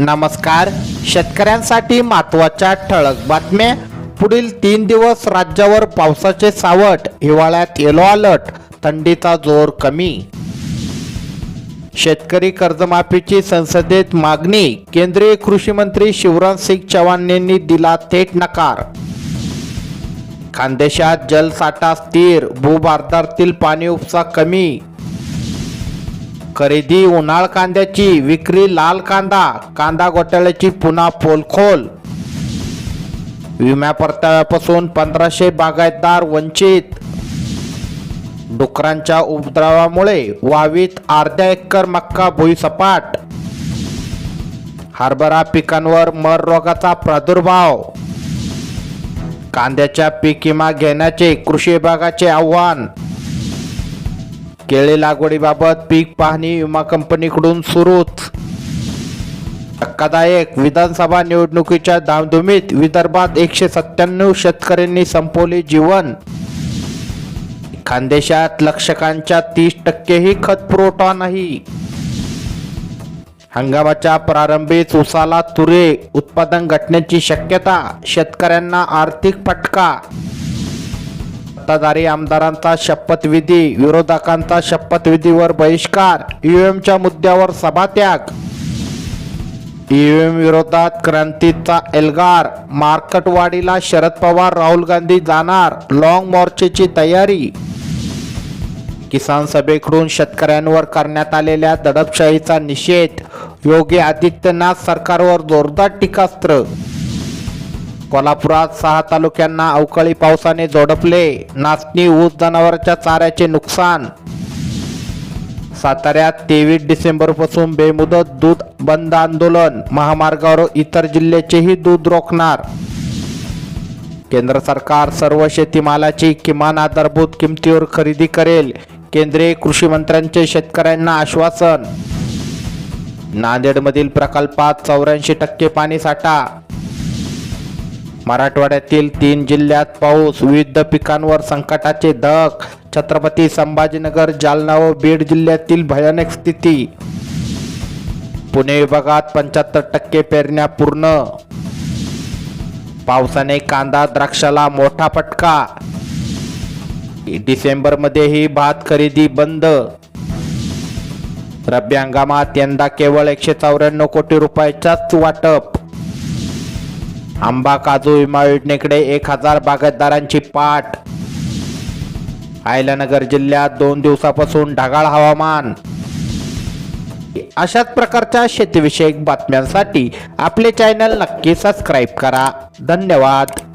नमस्कार. शेतकऱ्यांसाठी महत्त्वाच्या ठळक बातम्या. पुढील तीन दिवस राज्यावर पावसाचे सावट हिवाळ्यात येलो अलर्ट थंडीचा जोर कमी. शेतकरी कर्जमाफीची संसदेत मागणी केंद्रीय कृषी मंत्री शिवराज सिंग चौहान यांनी दिला थेट नकार. खानदेशात जलसाठा स्थिर भूभारतातील पाणी उपसा कमी. खरेदी उन्हाळ कांद्याची विक्री लाल कांदा कांदा घोटाळ्याची पुन्हा पोलखोल. विम्या परताव्यापासून पंधराशे बागायतदार वंचित. डुकरांच्या उपद्रवामुळे वावीत अर्ध्या एकर मक्का भुईसपाट. हरभरा पिकांवर मर रोगाचा प्रादुर्भाव. कांद्याच्या पीक विमा घेण्याचे कृषी विभागाचे आव्हान. केळी लागवडीबाबत पीक पाहणी विमा कंपनीकडून सुरूच. धक्कादायक विधानसभा निवडणुकीच्या धामधुमीत विदर्भात एकशे सत्त्याण्णव शेतकऱ्यांनी संपवले जीवन. खानदेशात लक्षकांच्या तीस टक्केही खत पुरवठा नाही. हंगामाच्या प्रारंभीच उसाला तुरे उत्पादन घटण्याची शक्यता शेतकऱ्यांना आर्थिक फटका सत्ताधारी आमदारांचा शपथविधी विरोधकांचा शपथविधीवर बहिष्कार ईव्हीएमच्या मुद्द्यावर सभात्याग. ईव्हीएम विरोधात क्रांतीचा एल्गार मार्कटवाडीला शरद पवार राहुल गांधी जाणार लॉंग मोर्चेची तयारी. किसान सभेकडून शेतकऱ्यांवर करण्यात आलेल्या दडपशाहीचा निषेध. योगी आदित्यनाथ सरकारवर जोरदार टीकास्त्र. कोल्हापुरात सहा तालुक्यांना अवकाळी पावसाने जोडपले नाचणी ऊस जनावरांच्या चाऱ्याचे नुकसान. साताऱ्यात तेवीस डिसेंबरपासून बेमुदत दूध बंद आंदोलन. महामार्गावर इतर जिल्ह्याचेही दूध रोखणार. केंद्र सरकार सर्व शेतीमालाची किमान आधारभूत किमतीवर खरेदी करेल. केंद्रीय कृषी मंत्र्यांचे शेतकऱ्यांना आश्वासन. नांदेडमधील प्रकल्पात चौऱ्याऐंशी टक्के पाणी साठा. मराठवाड्यातील तीन जिल्ह्यात पाऊस विविध पिकांवर संकटाचे धक छत्रपती संभाजीनगर जालना व बीड जिल्ह्यातील भयानक स्थिती. पुणे विभागात पंच्याहत्तर टक्के पेरण्या पूर्ण. पावसाने कांदा द्राक्षाला मोठा फटका. डिसेंबरमध्येही भात खरेदी बंद. रब्बी हंगामात यंदा केवळ एकशे चौऱ्याण्णव कोटी रुपयाचाच वाटप. आंबा काजू विमा योजनेकडे एक हजार बागायतदारांची पाठ. आयलानगर जिल्ह्यात दोन दिवसापासून ढगाळ हवामान. अशाच प्रकारच्या शेतीविषयक बातम्यांसाठी आपले चॅनल नक्की सबस्क्राईब करा. धन्यवाद.